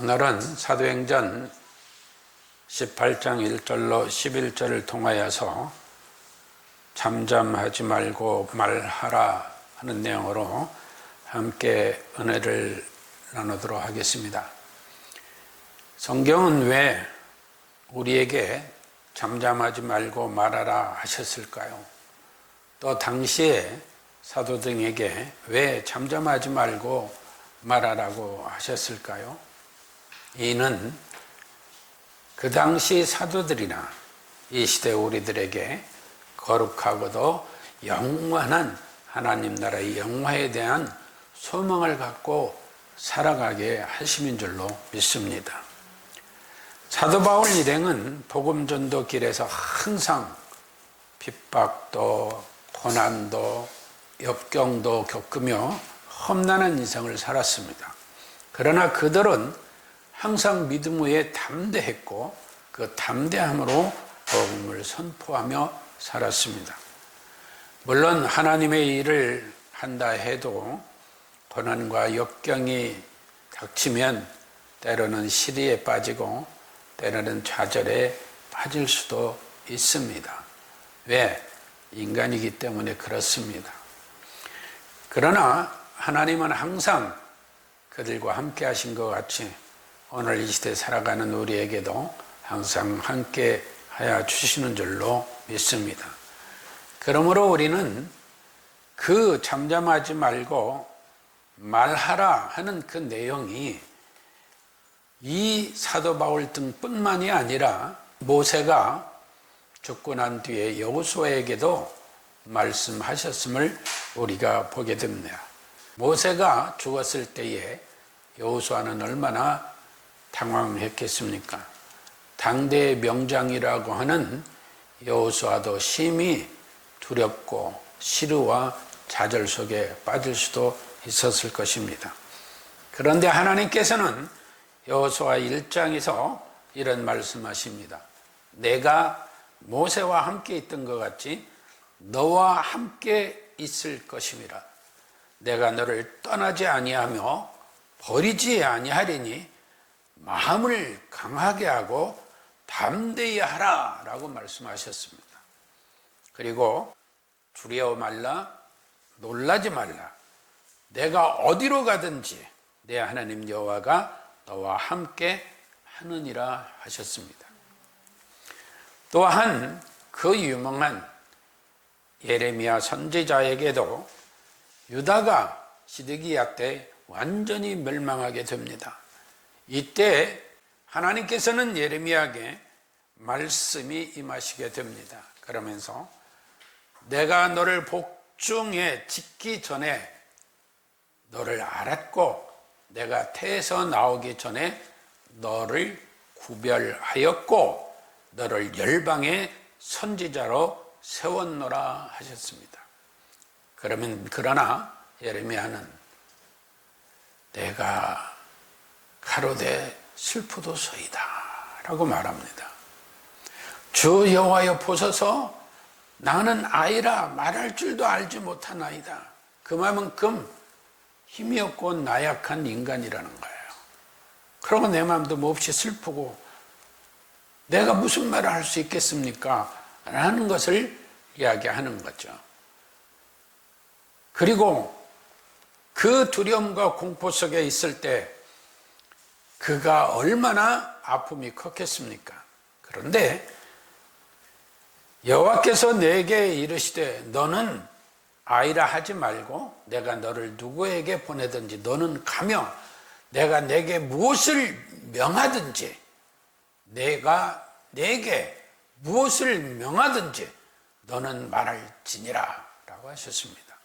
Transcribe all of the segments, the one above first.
오늘은 사도행전 18장 1절로 11절을 통하여서 잠잠하지 말고 말하라 하는 내용으로 함께 은혜를 나누도록 하겠습니다. 성경은 왜 우리에게 잠잠하지 말고 말하라 하셨을까요? 또 당시에 사도등에게 왜 잠잠하지 말고 말하라고 하셨을까요? 이는 그 당시 사도들이나 이 시대 우리들에게 거룩하고도 영원한 하나님 나라의 영화에 대한 소망을 갖고 살아가게 하심인 줄로 믿습니다. 사도 바울 일행은 복음 전도 길에서 항상 핍박도 고난도 역경도 겪으며 험난한 인생을 살았습니다. 그러나 그들은 항상 믿음 위에 담대했고 그 담대함으로 복음을 선포하며 살았습니다. 물론 하나님의 일을 한다 해도 고난과 역경이 닥치면 때로는 시리에 빠지고 때로는 좌절에 빠질 수도 있습니다. 왜? 인간이기 때문에 그렇습니다. 그러나 하나님은 항상 그들과 함께 하신 것 같이 오늘 이 시대 살아가는 우리에게도 항상 함께 하여 주시는 줄로 믿습니다. 그러므로 우리는 그 잠잠하지 말고 말하라 하는 그 내용이 이 사도 바울 등뿐만이 아니라 모세가 죽고 난 뒤에 여호수아에게도 말씀하셨음을 우리가 보게 됩니다. 모세가 죽었을 때에 여호수아는 얼마나 당황했겠습니까? 당대의 명장이라고 하는 여호수아도 심히 두렵고 시루와 좌절 속에 빠질 수도 있었을 것입니다. 그런데 하나님께서는 여호수아 1장에서 이런 말씀하십니다. 내가 모세와 함께 있던 것 같이 너와 함께 있을 것임이라. 내가 너를 떠나지 아니하며 버리지 아니하리니 마음을 강하게 하고 담대히 하라 라고 말씀하셨습니다. 그리고 두려워 말라, 놀라지 말라. 내가 어디로 가든지 내 하나님 여호와가 너와 함께 하느니라 하셨습니다. 또한 그 유명한 예레미야 선지자에게도 유다가 시드기야 때 완전히 멸망하게 됩니다. 이때 하나님께서는 예레미야에게 말씀이 임하시게 됩니다. 그러면서 내가 너를 복중에 짓기 전에 너를 알았고 내가 태에서 나오기 전에 너를 구별하였고 너를 열방의 선지자로 세웠노라 하셨습니다. 그러면 그러나 예레미야는 내가 가로되 슬프도소이다 라고 말합니다. 주 여호와여 보소서 나는 아이라 말할 줄도 알지 못하나이다. 그만큼 힘이 없고 나약한 인간이라는 거예요. 그러고 내 마음도 몹시 슬프고 내가 무슨 말을 할 수 있겠습니까? 라는 것을 이야기하는 거죠. 그리고 그 두려움과 공포 속에 있을 때 그가 얼마나 아픔이 컸겠습니까? 그런데 여호와께서 내게 이르시되 너는 아이라 하지 말고 내가 너를 누구에게 보내든지 너는 가며 내가 내게 무엇을 명하든지 내가 내게 무엇을 명하든지 너는 말할지니라 라고 하셨습니다.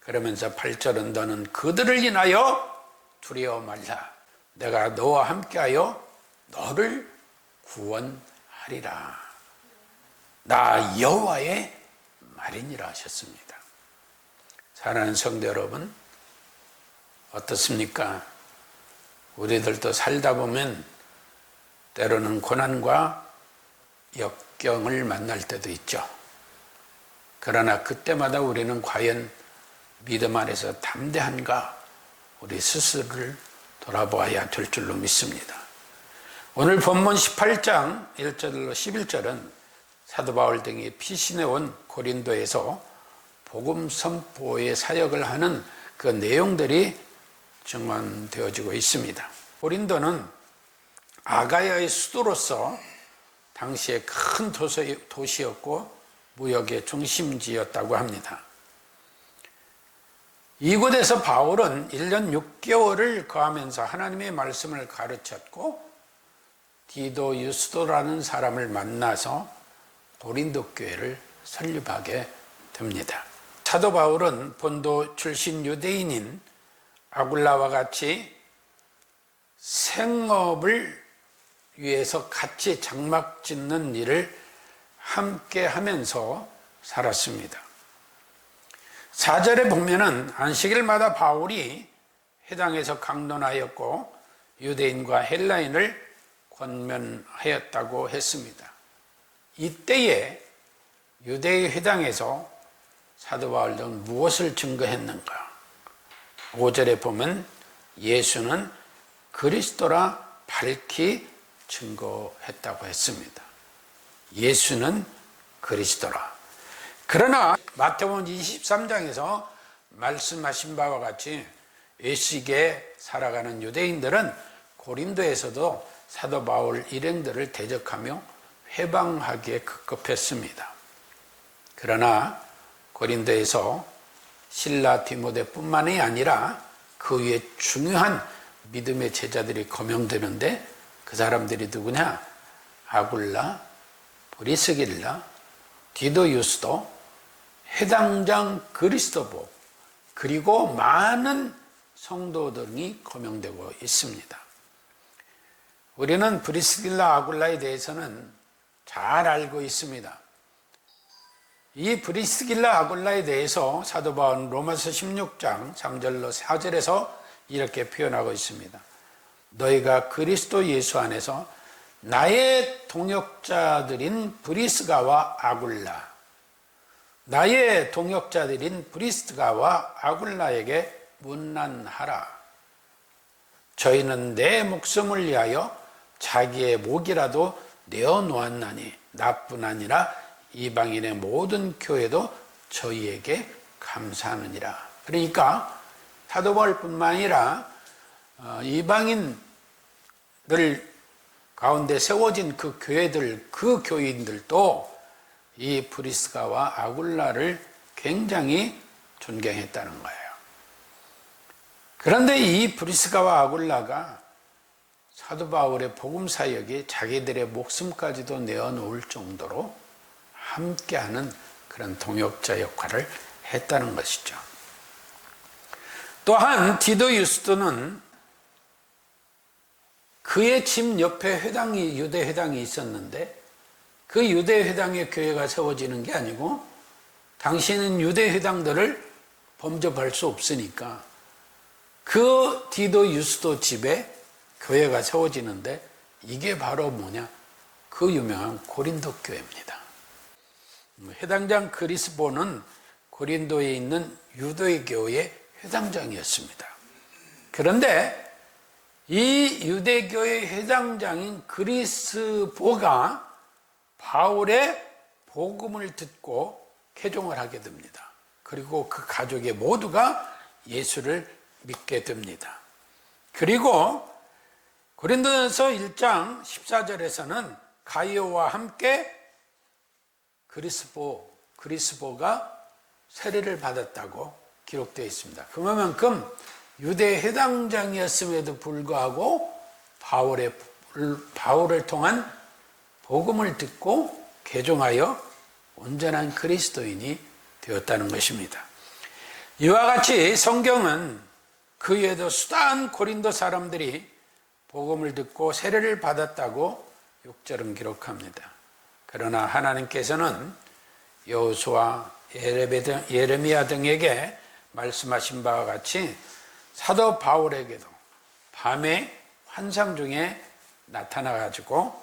그러면서 8절은 너는 그들을 인하여 두려워 말라. 내가 너와 함께하여 너를 구원하리라. 나 여호와의 말이니라 하셨습니다. 사랑하는 성도 여러분, 어떻습니까? 우리들도 살다 보면 때로는 고난과 역경을 만날 때도 있죠. 그러나 그때마다 우리는 과연 믿음 안에서 담대한가 우리 스스로를 돌아보아야 될 줄로 믿습니다. 오늘 본문 18장 1절로 11절은 사도 바울 등이 피신해 온 고린도에서 복음 선포의 사역을 하는 그 내용들이 증언되어지고 있습니다. 고린도는 아가야의 수도로서 당시에 큰 도시였고 무역의 중심지였다고 합니다. 이곳에서 바울은 1년 6개월을 거하면서 하나님의 말씀을 가르쳤고 디도 유스도라는 사람을 만나서 고린도 교회를 설립하게 됩니다. 사도 바울은 본도 출신 유대인인 아굴라와 같이 생업을 위해서 같이 장막 짓는 일을 함께 하면서 살았습니다. 4절에 보면은 안식일마다 바울이 해당에서 강론하였고 유대인과 헬라인을 권면하였다고 했습니다. 이때에 유대의 회당에서 사도 바울은 무엇을 증거했는가? 5절에 보면 예수는 그리스도라 밝히 증거했다고 했습니다. 예수는 그리스도라. 그러나 마태복음 23장에서 말씀하신 바와 같이 예식에 살아가는 유대인들은 고린도에서도 사도 바울 일행들을 대적하며 회방하기에 급급했습니다. 그러나 고린도에서 신라 디모데뿐만이 아니라 그 위에 중요한 믿음의 제자들이 거명되는데 그 사람들이 누구냐? 아굴라, 브리스길라, 디도유스도, 해당장 그리스도보, 그리고 많은 성도들이 거명되고 있습니다. 우리는 브리스길라 아굴라에 대해서는 잘 알고 있습니다. 이 브리스길라 아굴라에 대해서 사도 바울 로마서 16장 3절로 4절에서 이렇게 표현하고 있습니다. 너희가 그리스도 예수 안에서 나의 동역자들인 브리스가와 아굴라, 나의 동역자들인 브리스가와 아굴라에게 문난하라. 저희는 내 목숨을 위하여 자기의 목이라도 내어 놓았나니 나뿐 아니라 이방인의 모든 교회도 저희에게 감사하느니라. 그러니까 사도 바울뿐만 아니라 어, 이방인들 가운데 세워진 그 교회들, 그 교인들도 이 브리스가와 아굴라를 굉장히 존경했다는 거예요. 그런데 이 브리스가와 아굴라가 사도 바울의 복음 사역에 자기들의 목숨까지도 내어놓을 정도로 함께하는 그런 동역자 역할을 했다는 것이죠. 또한 디도 유스도는 그의 집 옆에 회당이 유대 회당이 있었는데 그 유대 회당의 교회가 세워지는 게 아니고 당신은 유대 회당들을 범접할 수 없으니까 그 디도 유스도 집에 교회가 세워지는데 이게 바로 뭐냐? 그 유명한 고린도 교회입니다. 회당장 그리스보는 고린도에 있는 교회 회당장이었습니다. 그런데 이 유대교의 회장장인 그리스보가 바울의 복음을 듣고 개종을 하게 됩니다. 그리고 그 가족의 모두가 예수를 믿게 됩니다. 그리고 고린도전서 1장 14절에서는 가이오와 함께 그리스보 그리스보가 세례를 받았다고 기록되어 있습니다. 그만큼 유대 해당장이었음에도 불구하고 바울의 바울을 통한 복음을 듣고 개종하여 온전한 그리스도인이 되었다는 것입니다. 이와 같이 성경은 그 외에도 수다한 고린도 사람들이 복음을 듣고 세례를 받았다고 6절은 기록합니다. 그러나 하나님께서는 여호수아 예레미야 등에게 말씀하신 바와 같이 사도 바울에게도 밤에 환상 중에 나타나 가지고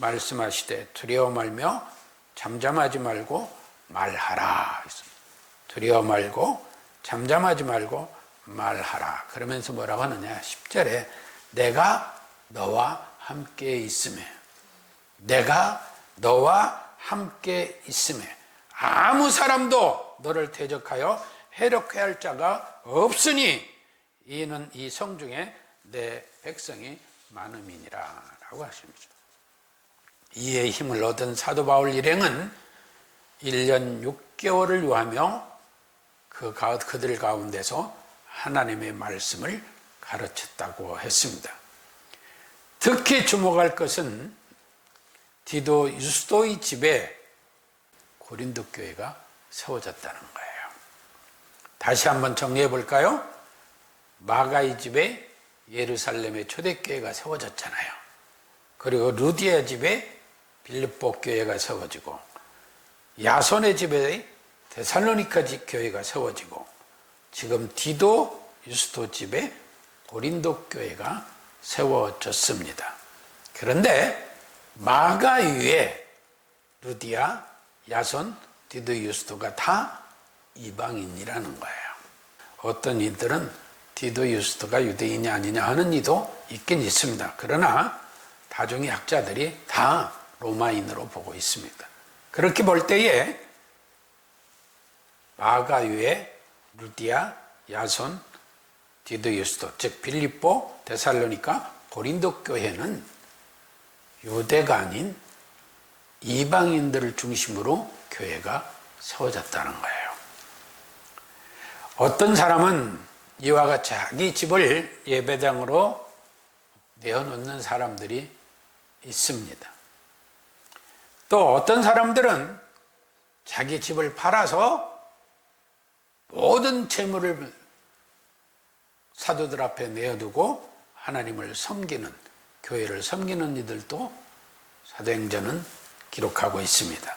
말씀하시되 두려워 말며 잠잠하지 말고 말하라. 두려워 말고 잠잠하지 말고 말하라. 그러면서 뭐라고 하느냐? 10절에 내가 너와 함께 있음에 내가 너와 함께 있음에 아무 사람도 너를 대적하여 해롭게 할 자가 없으니 이는 이 성중에 내 백성이 많음이니라 라고 하십니다. 이에 힘을 얻은 사도 바울 일행은 1년 6개월을 요하며 그 가- 그들 가운데서 하나님의 말씀을 가르쳤다고 했습니다. 특히 주목할 것은 디도 유스도의 집에 고린도 교회가 세워졌다는 거예요. 다시 한번 정리해 볼까요? 마가의 집에 예루살렘의 초대교회가 세워졌잖아요. 그리고 루디아 집에 빌립보 교회가 세워지고 야손의 집에 데살로니카 집 교회가 세워지고 지금 디도 유스도 집에 고린도 교회가 세워졌습니다. 그런데 마가 위에 루디아, 야손, 디도 유스도가 다 이방인이라는 거예요. 어떤 이들은 디도 유스도가 유대인이 아니냐 하는 이도 있긴 있습니다. 그러나 다중의 학자들이 다 로마인으로 보고 있습니다. 그렇게 볼 때에 마가 위에 루디아, 야손, 디도 유스도, 즉 빌립보, 데살로니카, 고린도 교회는 유대가 아닌 이방인들을 중심으로 교회가 세워졌다는 거예요. 어떤 사람은 이와 같이 자기 집을 예배당으로 내어놓는 사람들이 있습니다. 또 어떤 사람들은 자기 집을 팔아서 모든 재물을 사도들 앞에 내어두고 하나님을 섬기는 교회를 섬기는 이들도 사도행전은 기록하고 있습니다.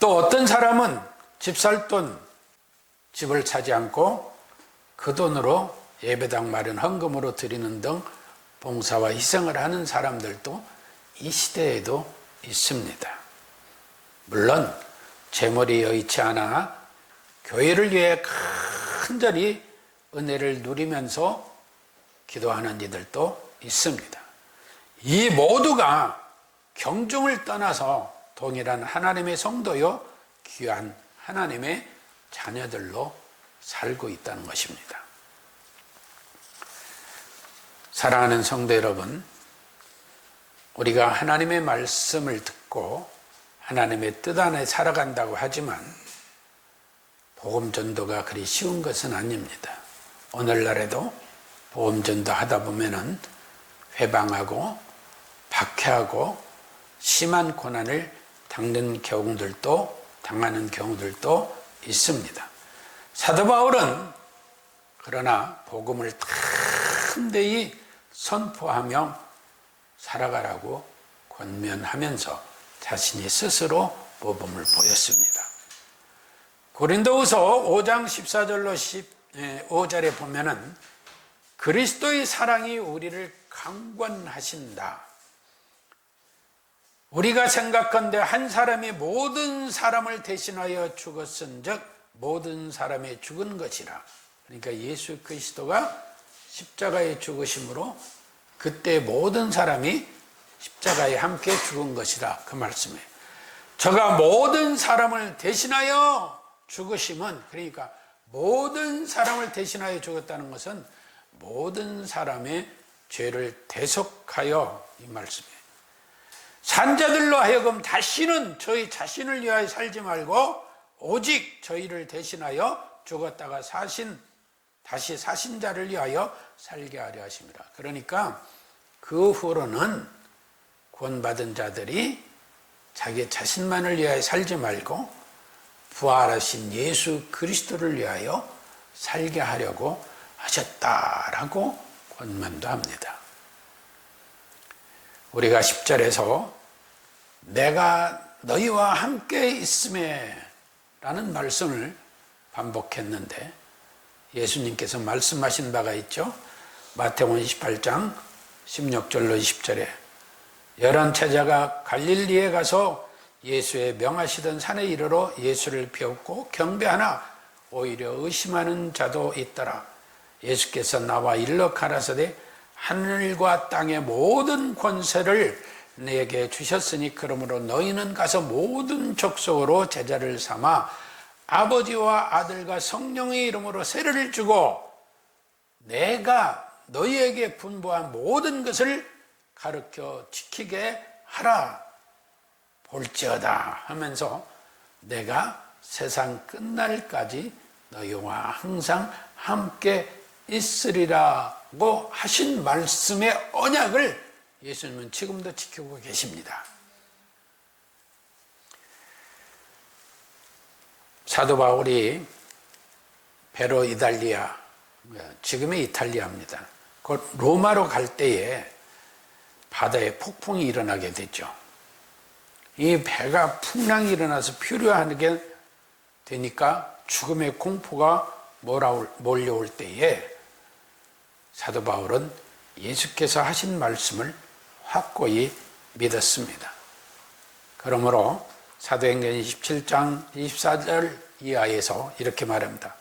또 어떤 사람은 집 살 돈 집을 차지 않고 그 돈으로 예배당 마련 헌금으로 드리는 등 봉사와 희생을 하는 사람들도 이 시대에도 있습니다. 물론 재물이 여의치 않아 교회를 위해 간절히 은혜를 누리면서 기도하는 이들도 있습니다. 이 모두가 경중을 떠나서 동일한 하나님의 성도요 귀한 하나님의 자녀들로 살고 있다는 것입니다. 사랑하는 성도 여러분, 우리가 하나님의 말씀을 듣고 하나님의 뜻 안에 살아간다고 하지만 복음 전도가 그리 쉬운 것은 아닙니다. 오늘날에도 복음 전도 하다 보면은 회방하고 박해하고 심한 고난을 당는 경우들도 당하는 경우들도 있습니다. 사도 바울은 그러나 복음을 탄대히 선포하며 살아가라고 권면하면서 자신이 스스로 모범을 보였습니다. 고린도후서 5장 14절로 15절에 보면은 그리스도의 사랑이 우리를 강권하신다. 우리가 생각한데 한 사람이 모든 사람을 대신하여 죽었은즉 모든 사람이 죽은 것이라. 그러니까 예수 그리스도가 십자가에 죽으심으로 그때 모든 사람이 십자가에 함께 죽은 것이다. 그 말씀에. 저가 모든 사람을 대신하여 죽으심은 그러니까 모든 사람을 대신하여 죽었다는 것은 모든 사람의 죄를 대속하여 이 말씀에 산자들로 하여금 다시는 저희 자신을 위하여 살지 말고 오직 저희를 대신하여 죽었다가 사신 다시 사신 자를 위하여 살게 하려 하십니다. 그러니까 그 후로는 구원받은 자들이 자기 자신만을 위하여 살지 말고 부활하신 예수 그리스도를 위하여 살게 하려고 하셨다라고 권면도 합니다. 우리가 10절에서 내가 너희와 함께 있음에 라는 말씀을 반복했는데 예수님께서 말씀하신 바가 있죠. 마태복음 28장 16절로 20절에 열한 제자가 갈릴리에 가서 예수의 명하시던 산에 이르러 예수를 비웃고 경배하나 오히려 의심하는 자도 있더라. 예수께서 나와 일러 가라사대 하늘과 땅의 모든 권세를 내게 주셨으니 그러므로 너희는 가서 모든 족속으로 제자를 삼아 아버지와 아들과 성령의 이름으로 세례를 주고 내가 너희에게 분부한 모든 것을 가르쳐 지키게 하라 볼지어다 하면서 내가 세상 끝날까지 너희와 항상 함께 있으리라고 하신 말씀의 언약을 예수님은 지금도 지키고 계십니다. 사도 바울이 베로 이달리아, 지금의 이탈리아입니다. 곧 로마로 갈 때에 바다에 폭풍이 일어나게 됐죠. 이 배가 풍랑이 일어나서 표류하게 되니까 죽음의 공포가 몰려올 때에 사도 바울은 예수께서 하신 말씀을 확고히 믿었습니다. 그러므로 사도행전 27장 24절 이하에서 이렇게 말합니다.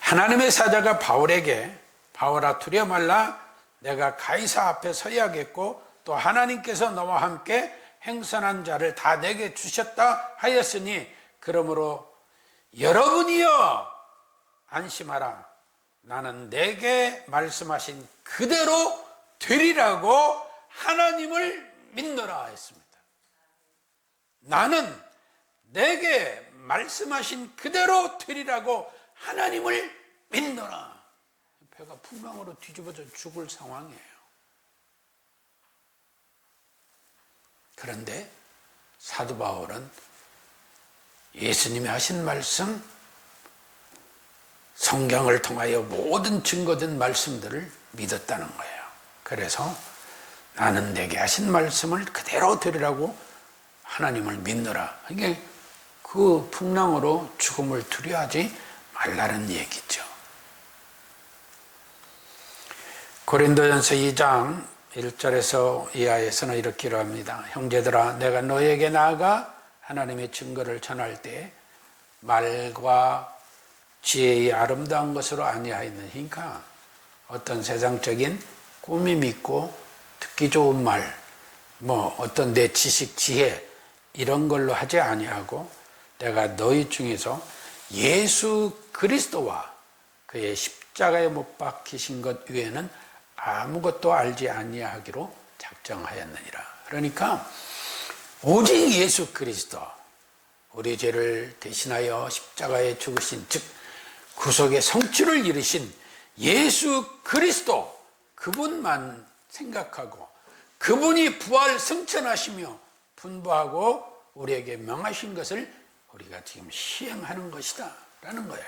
하나님의 사자가 바울에게 바울아 두려 말라 내가 가이사 앞에 서야겠고 또 하나님께서 너와 함께 행선한 자를 다 내게 주셨다 하였으니 그러므로 여러분이여 안심하라 나는 내게 말씀하신 그대로 되리라고 하나님을 믿노라 했습니다. 나는 내게 말씀하신 그대로 되리라고 하나님을 믿노라. 배가 풍랑으로 뒤집어져 죽을 상황이에요. 그런데 사도 바울은 예수님이 하신 말씀, 성경을 통하여 모든 증거된 말씀들을 믿었다는 거예요. 그래서 나는 내게 하신 말씀을 그대로 들으라고 하나님을 믿노라. 이게 그 풍랑으로 죽음을 두려워하지 말라는 얘기죠. 고린도전서 2장 1절에서 이하에서는 이렇게 합니다. 형제들아 내가 너에게 나아가 하나님의 증거를 전할 때 말과 지혜의 아름다운 것으로 아니하였느니까 어떤 세상적인 꿈이 믿고 듣기 좋은 말, 뭐 어떤 내 지식, 지혜 이런 걸로 하지 아니하고 내가 너희 중에서 예수 그리스도와 그의 십자가에 못 박히신 것 외에는 아무것도 알지 아니하기로 작정하였느니라. 그러니까 오직 예수 그리스도 우리 죄를 대신하여 십자가에 죽으신 즉 구속의 성취를 이루신 예수 그리스도 그분만 생각하고 그분이 부활 승천하시며 분부하고 우리에게 명하신 것을 우리가 지금 시행하는 것이다 라는 거예요.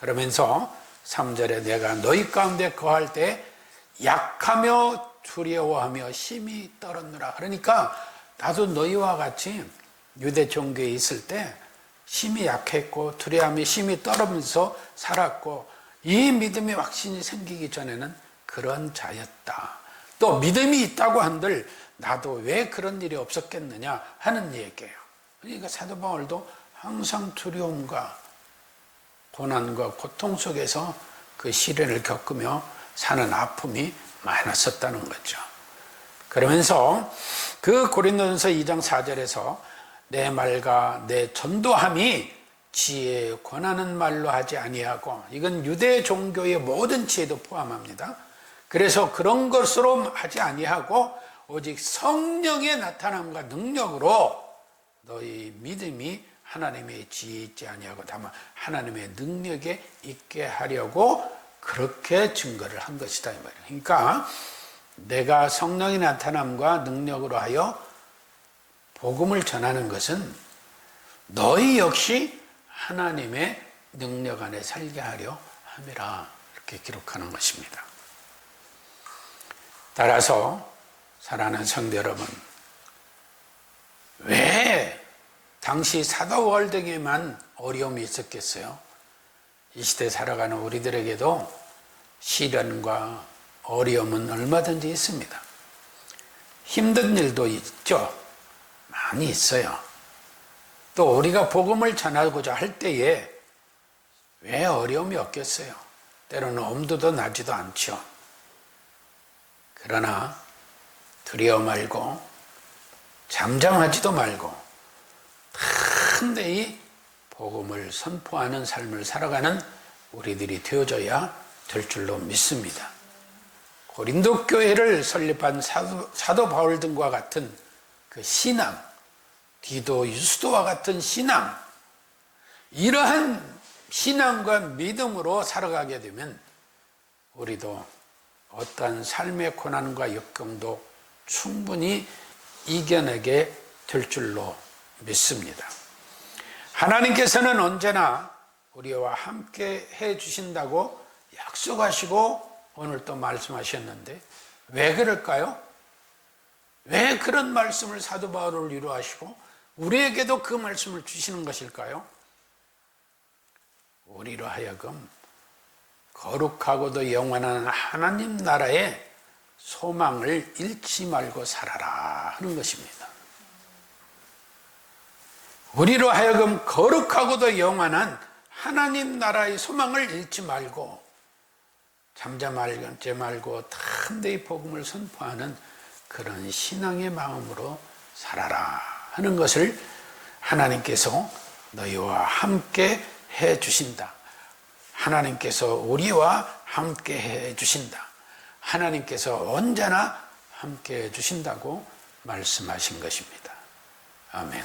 그러면서 3절에 내가 너희 가운데 거할 때 약하며 두려워하며 심히 떨었느라. 그러니까 나도 너희와 같이 유대 종교에 있을 때 심히 약했고 두려움이 심히 떨으면서 살았고 이 믿음의 확신이 생기기 전에는 그런 자였다. 또 믿음이 있다고 한들 나도 왜 그런 일이 없었겠느냐 하는 얘기예요. 그러니까 사도 바울도 항상 두려움과 고난과 고통 속에서 그 시련을 겪으며 사는 아픔이 많았었다는 거죠. 그러면서 그 고린도전서 2장 4절에서 내 말과 내 전도함이 지혜에 권하는 말로 하지 아니하고 이건 유대 종교의 모든 지혜도 포함합니다. 그래서 그런 것으로 하지 아니하고 오직 성령의 나타남과 능력으로 너희 믿음이 하나님의 지혜 있지 아니하고 다만 하나님의 능력에 있게 하려고 그렇게 증거를 한 것이다 이 말이에요. 그러니까 내가 성령의 나타남과 능력으로 하여 복음을 전하는 것은 너희 역시 하나님의 능력 안에 살게 하려 함이라 이렇게 기록하는 것입니다. 따라서 사랑하는 성도 여러분, 왜 당시 사도월등에만 어려움이 있었겠어요? 이 시대 살아가는 우리들에게도 시련과 어려움은 얼마든지 있습니다. 힘든 일도 있죠. 많이 있어요. 또 우리가 복음을 전하고자 할 때에 왜 어려움이 없겠어요? 때로는 엄두도 나지도 않죠. 그러나 두려워 말고 잠잠하지도 말고 담대히 복음을 선포하는 삶을 살아가는 우리들이 되어져야 될 줄로 믿습니다. 고린도 교회를 설립한 사도, 사도 바울 등과 같은 그 신앙, 디도 유수도와 같은 신앙, 이러한 신앙과 믿음으로 살아가게 되면 우리도 어떠한 삶의 고난과 역경도 충분히 이겨내게 될 줄로 믿습니다. 하나님께서는 언제나 우리와 함께 해 주신다고 약속하시고 오늘 또 말씀하셨는데 왜 그럴까요? 왜 그런 말씀을 사도 바울을 위로하시고 우리에게도 그 말씀을 주시는 것일까요? 우리로 하여금 거룩하고도 영원한 하나님 나라의 소망을 잃지 말고 살아라 하는 것입니다. 우리로 하여금 거룩하고도 영원한 하나님 나라의 소망을 잃지 말고 잠잠하지 말고 담대히 복음을 선포하는 그런 신앙의 마음으로 살아라 하는 것을 하나님께서 너희와 함께 해 주신다. 하나님께서 우리와 함께 해 주신다. 하나님께서 언제나 함께 해 주신다고 말씀하신 것입니다. 아멘.